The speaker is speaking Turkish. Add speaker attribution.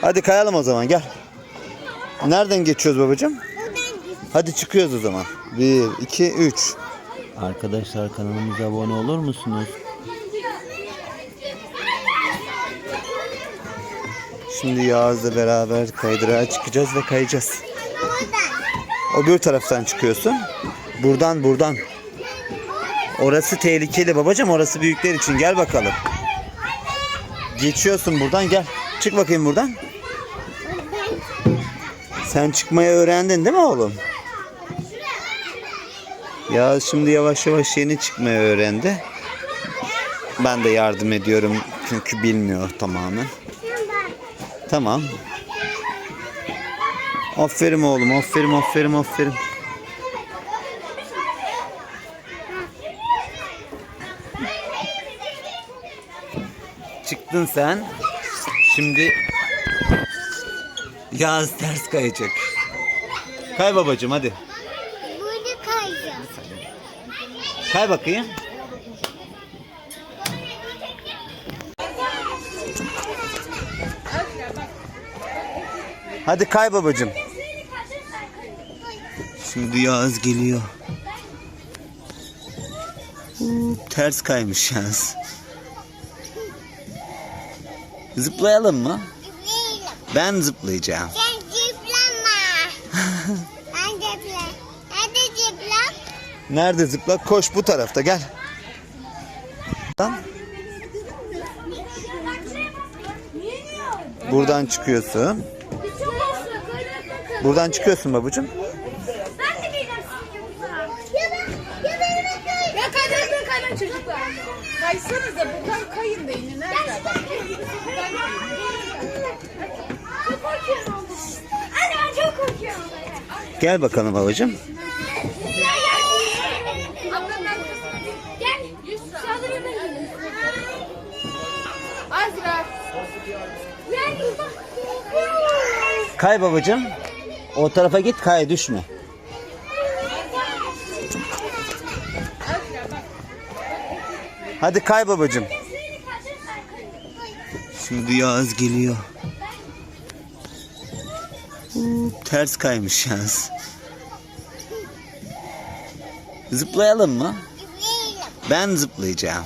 Speaker 1: Hadi kayalım o zaman gel. Nereden geçiyoruz babacığım? Hadi çıkıyoruz o zaman. 1, 2, 3. Arkadaşlar kanalımıza abone olur musunuz? Şimdi Yağız'la beraber kaydırağa çıkacağız ve kayacağız. O bir taraftan çıkıyorsun. Buradan buradan. Orası tehlikeli babacığım. Orası büyükler için. Gel bakalım. Geçiyorsun buradan gel. Çık bakayım buradan. Sen çıkmayı öğrendin değil mi oğlum? Ya şimdi yavaş yavaş yeni çıkmayı öğrendi. Ben de yardım ediyorum çünkü bilmiyor tamamen. Tamam. Aferin oğlum, aferin, aferin, aferin. Çıktın sen. Şimdi Yaz ters kayacak. Kay babacığım hadi.
Speaker 2: Burada kayacağım.
Speaker 1: Kay bakayım. Hadi kay babacığım. Şimdi Yağız geliyor. Hop, ters kaymış Yağız. Zıplayalım mı? Ben zıplayacağım.
Speaker 2: Sen zıplama. Ben zıpla. Hadi zıpla.
Speaker 1: Nerede zıpla? Koş bu tarafta gel. Lan. Buradan çıkıyorsun. Buradan çıkıyorsun babacığım.
Speaker 3: Kaysanıza buradan kayın da inin. Nerede?
Speaker 2: Çok korkuyorum. Anne ben çok korkuyorum.
Speaker 1: Gel bakalım babacığım.
Speaker 3: Ablanın arkasına gel. Yüz saldırı da gelin. Azra.
Speaker 2: Yani bak.
Speaker 1: Kay babacığım. O tarafa git kay düşme. Hadi kay babacığım. Şimdi Yağız geliyor. Ters kaymış Yağız. Zıplayalım mı? Ben zıplayacağım.